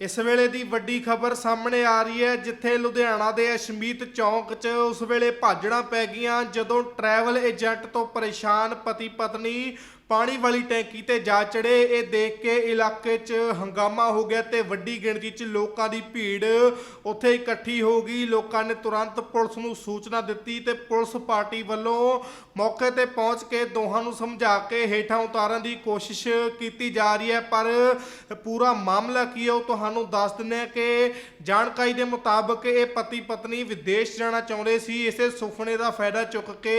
ਇਸ ਵੇਲੇ ਦੀ ਵੱਡੀ ਖਬਰ ਸਾਹਮਣੇ ਆ ਰਹੀ ਹੈ, ਜਿੱਥੇ ਲੁਧਿਆਣਾ ਦੇ ਅਸ਼ਮੀਤ ਚੌਂਕ 'ਚ ਉਸ ਵੇਲੇ ਭਾਜੜਾਂ ਪੈ ਗਈਆਂ ਜਦੋਂ ਟਰੈਵਲ ਏਜੰਟ ਤੋਂ ਪਰੇਸ਼ਾਨ ਪਤੀ ਪਤਨੀ ਪਾਣੀ ਵਾਲੀ ਟੈਂਕੀ ਤੇ ਜਾ ਚੜੇ। ਇਹ ਦੇਖ ਕੇ ਇਲਾਕੇ 'ਚ ਹੰਗਾਮਾ ਹੋ ਗਿਆ ਤੇ ਵੱਡੀ ਗਿਣਤੀ 'ਚ ਲੋਕਾਂ ਦੀ ਭੀੜ ਉੱਥੇ ਇਕੱਠੀ ਹੋ ਗਈ। ਲੋਕਾਂ ਨੇ ਤੁਰੰਤ ਪੁਲਿਸ ਨੂੰ ਸੂਚਨਾ ਦਿੱਤੀ ਤੇ ਪੁਲਿਸ ਪਾਰਟੀ ਵੱਲੋਂ ਮੌਕੇ ਤੇ ਪਹੁੰਚ ਕੇ ਦੋਹਾਂ ਨੂੰ ਸਮਝਾ ਕੇ ਹੇਠਾਂ ਉਤਾਰਨ ਦੀ ਕੋਸ਼ਿਸ਼ ਕੀਤੀ ਜਾ ਰਹੀ ਹੈ। ਪਰ ਪੂਰਾ ਮਾਮਲਾ ਕੀ ਹੈ ਉਹ ਤੁਹਾਨੂੰ ਦੱਸ ਦਿੰਦੇ ਹਾਂ ਕਿ ਜਾਣਕਾਰੀ ਦੇ ਮੁਤਾਬਕ ਇਹ ਪਤੀ ਪਤਨੀ ਵਿਦੇਸ਼ ਜਾਣਾ ਚਾਹੁੰਦੇ ਸੀ। ਇਸੇ ਸੁਪਨੇ ਦਾ ਫਾਇਦਾ ਚੁੱਕ ਕੇ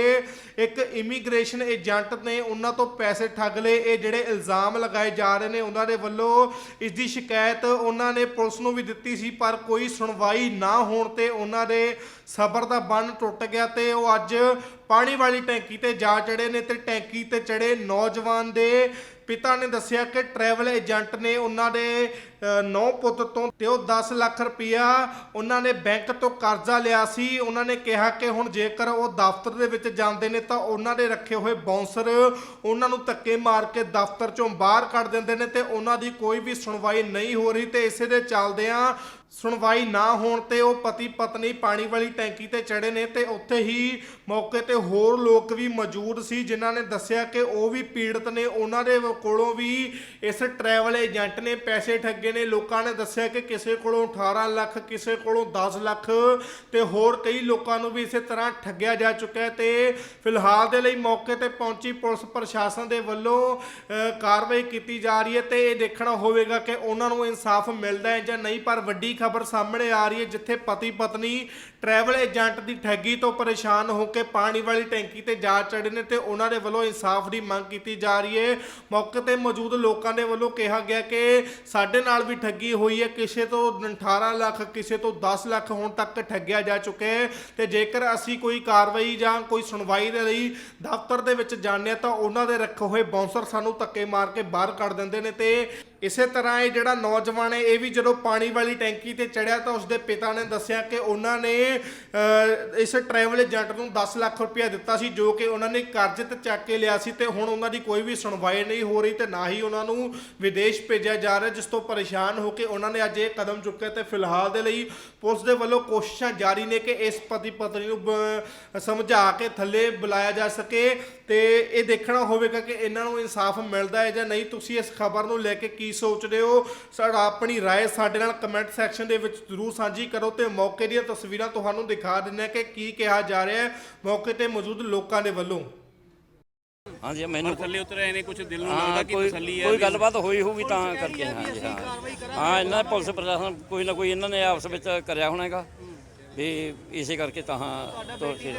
ਇੱਕ ਇਮੀਗ੍ਰੇਸ਼ਨ ਏਜੰਟ ਨੇ ਉਹਨਾਂ ਤੋਂ ਪੈਸੇ ਠੱਗ ਲਏ, ਇਹ ਜਿਹੜੇ ਇਲਜ਼ਾਮ ਲਗਾਏ ਜਾ ਰਹੇ ਨੇ, ਉਹਨਾਂ ਦੇ ਵੱਲੋਂ ਇਸ ਦੀ ਸ਼ਿਕਾਇਤ ਉਹਨਾਂ ਨੇ ਪੁਲਿਸ ਨੂੰ ਵੀ ਦਿੱਤੀ ਸੀ, ਪਰ ਕੋਈ ਸੁਣਵਾਈ ਨਾ ਹੋਣ ਤੇ ਉਹਨਾਂ ਦੇ ਸਬਰ ਦਾ ਬੰਨ ਟੁੱਟ ਗਿਆ ਤੇ ਉਹ ਅੱਜ ਪਾਣੀ ਵਾਲੀ ਟੈਂਕੀ ਤੇ ਜਾ ਚੜੇ ਨੇ ਤੇ ਟੈਂਕੀ ਤੇ ਚੜੇ ਨੌਜਵਾਨ ਦੇ ਪਿਤਾ ਨੇ ਦੱਸਿਆ ਕਿ ਟਰੈਵਲ ਏਜੰਟ ਨੇ ਉਹਨਾਂ ਦੇ ਨੌ ਪੁੱਤ ਤੋਂ ਤੇ ਉਹ 10 ਲੱਖ ਰੁਪਇਆ ਉਹਨਾਂ ਨੇ ਬੈਂਕ ਤੋਂ ਕਰਜ਼ਾ ਲਿਆ ਸੀ। ਉਹਨਾਂ ਨੇ ਕਿਹਾ ਕਿ ਹੁਣ ਜੇਕਰ ਉਹ ਦਫ਼ਤਰ ਦੇ ਵਿੱਚ ਜਾਂਦੇ ਨੇ ਤਾਂ ਉਹਨਾਂ ਦੇ ਰੱਖੇ ਹੋਏ ਬਾਉਂਸਰ ਉਹਨਾਂ ਨੂੰ ਧੱਕੇ ਮਾਰ ਕੇ ਦਫ਼ਤਰ ਚੋਂ ਬਾਹਰ ਕੱਢ ਦਿੰਦੇ ਨੇ ਤੇ ਉਹਨਾਂ ਦੀ ਕੋਈ ਵੀ ਸੁਣਵਾਈ ਨਹੀਂ ਹੋ ਰਹੀ ਤੇ ਇਸੇ ਦੇ ਚੱਲਦਿਆਂ ਸੁਣਵਾਈ ਨਾ ਹੋਣ ਤੇ ਉਹ ਪਤੀ ਪਤਨੀ ਪਾਣੀ ਵਾਲੀ ਟੈਂਕੀ ਤੇ ਚੜੇ ਨੇ ਤੇ ਉੱਥੇ ਹੀ ਮੌਕੇ ਤੇ ਹੋਰ ਲੋਕ ਵੀ ਮੌਜੂਦ ਸੀ ਜਿਨ੍ਹਾਂ ਨੇ ਦੱਸਿਆ ਕਿ ਉਹ ਵੀ ਪੀੜਤ ਨੇ। ਉਹਨਾਂ ਦੇ ਕੋਲੋਂ ਵੀ ਇਸ ਟਰੈਵਲ ਏਜੰਟ ਨੇ ਪੈਸੇ ਠੱਗੇ ਨੇ। ਲੋਕਾਂ ਨੇ ਦੱਸਿਆ ਕਿ ਕਿਸੇ ਕੋਲੋਂ 18 ਲੱਖ, ਕਿਸੇ ਕੋਲੋਂ 10 ਲੱਖ ਤੇ ਹੋਰ ਕਈ ਲੋਕਾਂ ਨੂੰ ਵੀ ਇਸੇ ਤਰ੍ਹਾਂ ਠੱਗਿਆ ਜਾ ਚੁੱਕਾ ਹੈ ਤੇ ਫਿਲਹਾਲ ਦੇ ਲਈ ਮੌਕੇ ਤੇ ਪਹੁੰਚੀ ਪੁਲਿਸ ਪ੍ਰਸ਼ਾਸਨ ਦੇ ਵੱਲੋਂ ਕਾਰਵਾਈ ਕੀਤੀ ਜਾ ਰਹੀ ਹੈ ਤੇ ਇਹ ਦੇਖਣਾ ਹੋਵੇਗਾ ਕਿ ਉਹਨਾਂ ਨੂੰ ਇਨਸਾਫ ਮਿਲਦਾ ਹੈ ਜਾਂ ਨਹੀਂ, ਪਰ ਵੱਡੀ ਖਬਰ ਸਾਹਮਣੇ ਆ ਰਹੀ ਹੈ ਜਿੱਥੇ ਪਤੀ ਪਤਨੀ ਟਰੈਵਲ ਏਜੰਟ ਦੀ ਠੱਗੀ ਤੋਂ ਪਰੇਸ਼ਾਨ ਹੋ ਕੇ ਪਾਣੀ ਵਾਲੀ ਟੈਂਕੀ ਤੇ ਜਾ ਚੜੇ ਨੇ ਤੇ ਉਹਨਾਂ ਦੇ ਵੱਲੋਂ ਇਨਸਾਫ ਦੀ ਮੰਗ ਕੀਤੀ ਜਾ ਰਹੀ ਹੈ। ਮੌਕੇ ਤੇ ਮੌਜੂਦ ਲੋਕਾਂ ਦੇ ਵੱਲੋਂ ਕਿਹਾ ਗਿਆ ਕਿ ਸਾਡੇ ਨਾਲ ਨਾਲ ਵੀ ਠੱਗੀ ਹੋਈ ਹੈ। ਕਿਸੇ ਤੋਂ 18 ਲੱਖ, ਕਿਸੇ ਤੋਂ 10 ਲੱਖ ਹੁਣ ਤੱਕ ਠੱਗਿਆ ਜਾ ਚੁੱਕਿਆ ਹੈ ਤੇ ਜੇਕਰ ਅਸੀਂ ਕੋਈ ਕਾਰਵਾਈ ਜਾਂ ਕੋਈ ਸੁਣਵਾਈ ਦੇ ਲਈ ਦਫ਼ਤਰ ਦੇ ਵਿੱਚ ਜਾਂਦੇ ਹਾਂ ਤਾਂ ਉਹਨਾਂ ਦੇ ਰੱਖੇ ਹੋਏ ਬਾਉਂਸਰ ਸਾਨੂੰ ਧੱਕੇ ਮਾਰ ਕੇ ਬਾਹਰ ਕੱਢ ਦਿੰਦੇ ਨੇ ਤੇ ਇਸੇ ਤਰ੍ਹਾਂ ਇਹ ਜਿਹੜਾ ਨੌਜਵਾਨ ਹੈ, ਇਹ ਵੀ ਜਦੋਂ ਪਾਣੀ ਵਾਲੀ ਟੈਂਕੀ ਤੇ ਚੜਿਆ ਤਾਂ ਉਸਦੇ ਪਿਤਾ ਨੇ ਦੱਸਿਆ ਕਿ ਉਹਨਾਂ ਨੇ ਇਸ ਟਰੈਵਲ ਏਜੰਟ ਨੂੰ 10 ਲੱਖ ਰੁਪਇਆ ਦਿੱਤਾ ਸੀ, ਜੋ ਕਿ ਉਹਨਾਂ ਨੇ ਕਰਜ਼ੇ ਤੇ ਚੱਕ ਕੇ ਲਿਆ ਸੀ ਤੇ ਹੁਣ ਉਹਨਾਂ ਦੀ ਕੋਈ ਵੀ ਸੁਣਵਾਈ ਨਹੀਂ ਹੋ ਰਹੀ ਤੇ ਨਾ ਹੀ ਉਹਨਾਂ ਨੂੰ ਵਿਦੇਸ਼ ਭੇਜਿਆ ਜਾ ਰਿਹਾ, ਜਿਸ ਤੋਂ ਪਰੇਸ਼ਾਨ ਹੋ ਕੇ ਉਹਨਾਂ ਨੇ ਅੱਜ ਇਹ ਕਦਮ ਚੁੱਕਿਆ ਤੇ ਫਿਲਹਾਲ ਦੇ ਲਈ ਪੁਲਿਸ ਦੇ ਵੱਲੋਂ ਕੋਸ਼ਿਸ਼ਾਂ ਜਾਰੀ ਨੇ ਕਿ ਇਸ ਪਤੀ ਪਤਨੀ ਨੂੰ ਬ- ਸਮਝਾ ਕੇ ਥੱਲੇ ਬੁਲਾਇਆ ਜਾ ਸਕੇ ਤੇ ਇਹ ਦੇਖਣਾ ਹੋਵੇਗਾ ਕਿ ਇਹਨਾਂ ਨੂੰ ਇਨਸਾਫ ਮਿਲਦਾ ਹੈ ਜਾਂ ਨਹੀਂ। ਤੁਸੀਂ ਇਸ ਖਬਰ ਨੂੰ ਲੈ ਕੇ ਕੀ ਸੋਚਦੇ ਹੋ ਸਾਡਾ ਆਪਣੀ رائے ਸਾਡੇ ਨਾਲ ਕਮੈਂਟ ਸੈਕਸ਼ਨ ਦੇ ਵਿੱਚ ਜ਼ਰੂਰ ਸਾਂਝੀ ਕਰੋ ਤੇ ਮੌਕੇ ਦੀਆਂ ਤਸਵੀਰਾਂ ਤੁਹਾਨੂੰ ਦਿਖਾ ਦਿੰਦੇ ਹਾਂ ਕਿ ਕੀ ਕਿਹਾ ਜਾ ਰਿਹਾ ਹੈ ਮੌਕੇ ਤੇ ਮੌਜੂਦ ਲੋਕਾਂ ਦੇ ਵੱਲੋਂ ਹਾਂਜੀ ਮੈਨੂੰ ਥੱਲੇ ਉਤਰ ਆਏ ਨੇ ਕੁਝ ਦਿਲ ਨੂੰ ਹਾਂ ਲੱਗਦਾ ਕਿ ਕੋਈ ਤਸੱਲੀ ਹੈ ਕੋਈ ਗੱਲਬਾਤ ਹੋਈ ਹੋਊਗੀ ਤਾਂ ਕਰਕੇ ਹਾਂਜੀ ਹਾਂ ਹਾਂ ਇਹਨਾਂ ਨੇ ਪੁਲਿਸ ਪ੍ਰਸ਼ਾਸਨ ਕੋਈ ਨਾ ਕੋਈ ਇਹਨਾਂ ਨੇ ਆਪਸ ਵਿੱਚ ਕਰਿਆ ਹੋਣਾ ਹੈਗਾ ਵੀ ਇਸੇ ਕਰਕੇ ਤਾਂ ਤੋੜ ਕੇ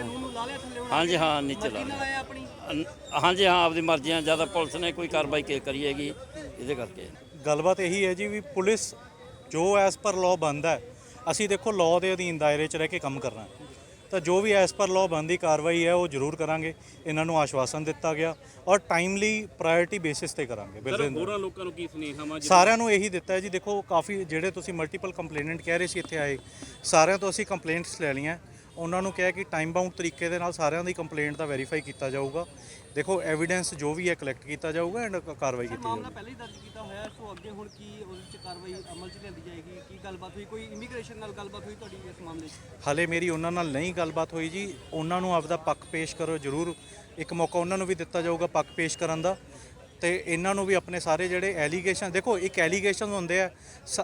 ਹਾਂਜੀ ਹਾਂ ਨੀਚੇ ਲਾ ਲਿਆ। ਅਨ- ਹਾਂਜੀ ਹਾਂ ਆਪਦੀ ਮਰਜ਼ੀਆਂ ਜਿਆਦਾ ਪੁਲਿਸ ਨੇ ਕੋਈ ਕਾਰਵਾਈ ਕੀ ਕਰੀ ਹੈਗੀ ਇਹਦੇ ਕਰਕੇ। ਗੱਲਬਾਤ ਇਹੀ ਹੈ ਜੀ ਵੀ ਪੁਲਿਸ ਜੋ ਐਸ ਪਰ ਲਾਅ ਬੰਦਾ ਹੈ ਅਸੀਂ ਦੇਖੋ ਲਾਅ ਦੇ ਅਧੀਨ ਦਾਇਰੇ 'ਚ ਰਹਿ ਕੇ ਕੰਮ ਕਰਨਾ ਹੈ। ਤਾਂ ਜੋ ਵੀ ਐਸ ਪਰ ਲਾਅ ਬੰਦੀ ਕਾਰਵਾਈ ਹੈ ਉਹ ਜ਼ਰੂਰ ਕਰਾਂਗੇ। ਇਹਨਾਂ ਨੂੰ ਆਸ਼ਵਾਸਨ ਦਿੱਤਾ ਗਿਆ ਔਰ ਟਾਈਮਲੀ ਪ੍ਰਾਇੋਰਟੀ ਬੇਸਿਸ ਤੇ ਕਰਾਂਗੇ। ਬਿਲਕੁਲ। ਹੋਰਾਂ ਲੋਕਾਂ ਨੂੰ ਕੀ ਸੁਨੇਹਾ ਵਾ? ਸਾਰਿਆਂ ਨੂੰ ਇਹੀ ਦਿੱਤਾ ਹੈ ਜੀ ਦੇਖੋ ਕਾਫੀ ਜਿਹੜੇ ਤੁਸੀਂ ਮਲਟੀਪਲ ਕੰਪਲੇਨੈਂਟ ਕਹਿ ਰਹੇ ਸੀ ਇੱਥੇ ਆਏ ਸਾਰਿਆਂ ਤੋਂ ਅਸੀਂ ਕੰਪਲੇਂਟਸ ਲੈ ਲਈਆਂ। ਉਹਨਾਂ ਨੂੰ ਕਿਹਾ ਕਿ ਟਾਈਮ ਬਾਉਂਡ ਤਰੀਕੇ ਦੇ ਨਾਲ ਸਾਰਿਆਂ ਦੀ ਕੰਪਲੇਂਟ ਦਾ ਵੈਰੀਫਾਈ ਕੀਤਾ ਜਾਊਗਾ। ਦੇਖੋ ਐਵੀਡੈਂਸ ਜੋ ਵੀ ਹੈ ਕਲੈਕਟ ਕੀਤਾ ਜਾਊਗਾ ਐਂਡ ਕਾਰਵਾਈ ਕੀਤੀ ਮਾਮਲਾ ਜਾਊਗੀ ਪਹਿਲਾਂ ਹੀ ਦਰਜ ਕੀਤਾ ਹੋਇਆ ਹੈ, ਸੋ ਅੱਗੇ ਹੁਣ ਕੀ ਉਹਦੇ ਵਿੱਚ ਕਾਰਵਾਈ ਅਮਲ 'ਚ ਲਿਆਂਦੀ ਜਾਏਗੀ? ਕੀ ਗੱਲਬਾਤ ਹੋਈ? ਕੋਈ ਇਮੀਗ੍ਰੇਸ਼ਨ ਨਾਲ ਗੱਲਬਾਤ ਹੋਈ ਤੁਹਾਡੀ ਇਸ ਮਾਮਲੇ 'ਚ? ਹਲੇ ਮੇਰੀ ਉਹਨਾਂ ਨਾਲ ਨਹੀਂ ਗੱਲਬਾਤ ਹੋਈ ਜੀ। ਉਹਨਾਂ ਨੂੰ ਆਪਦਾ ਪੱਖ ਪੇਸ਼ ਕਰੋ ਜ਼ਰੂਰ। ਇੱਕ ਮੌਕਾ ਉਹਨਾਂ ਨੂੰ ਵੀ ਦਿੱਤਾ ਜਾਊਗਾ ਪੱਖ ਪੇਸ਼ ਕਰਨ ਦਾ। ਤੇ ਇਹਨਾਂ ਨੂੰ ਵੀ ਆਪਣੇ ਸਾਰੇ ਜਿਹੜੇ ਐਲੀਗੇਸ਼ਨ ਦੇਖੋ ਇੱਕ ਐਲੀਗੇਸ਼ਨ ਹੁੰਦੇ ਆ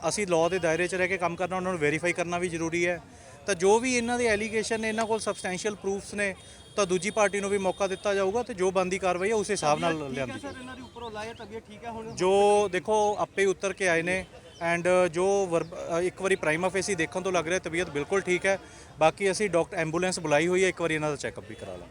ਅਸੀਂ ਲਾਅ ਦੇ ਦਾਇਰੇ 'ਚ ਰਹਿ ਕੇ ਕੰਮ ਕਰਨਾ ਉਹਨਾਂ ਨੂੰ ਵੈਰੀਫਾਈ ਕਰਨਾ ਵੀ ਜ਼ਰੂਰੀ ਹੈ। ਤਾਂ ਜੋ ਵੀ ਇਹਨਾਂ ਦੇ ਐਲੀਗੇਸ਼ਨ ਨੇ ਇਹਨਾਂ ਕੋਲ ਸਬਸਟੈਂਸ਼ੀਅਲ ਪ੍ਰੂਫਸ ਨੇ ਤਾਂ ਦੂਜੀ ਪਾਰਟੀ ਨੂੰ ਵੀ ਮੌਕਾ ਦਿੱਤਾ ਜਾਊਗਾ ਤੇ ਜੋ ਬੰਦੀ ਕਾਰਵਾਈ ਹੈ ਉਸ ਹਿਸਾਬ ਨਾਲ ਲਿਆਂਦੀ ਜਾਊਗੀ। ਇਹਨਾਂ ਦੀ ਉੱਪਰੋਂ ਲਾਇਆ ਤਬੀਅਤ ਠੀਕ ਹੈ ਹੁਣ? ਜੋ ਦੇਖੋ ਆਪੇ ਉਤਰ ਕੇ ਆਏ ਨੇ ਐਂਡ ਜੋ ਵਰਬ- ਅ, ਇੱਕ ਵਾਰੀ ਪ੍ਰਾਈਮਾ ਫੇਸੀ ਦੇਖਣ ਤੋਂ ਲੱਗ ਰਿਹਾ ਤਬੀਅਤ ਬਿਲਕੁਲ ਠੀਕ ਹੈ। ਬਾਕੀ ਅਸੀਂ ਡਾਕਟਰ ਐਂਬੂਲੈਂਸ ਬੁਲਾਈ ਹੋਈ ਹੈ ਇੱਕ ਵਾਰੀ ਇਹਨਾਂ ਦਾ ਚੈੱਕਅਪ ਵੀ ਕਰਾ ਲਾਂਗੇ।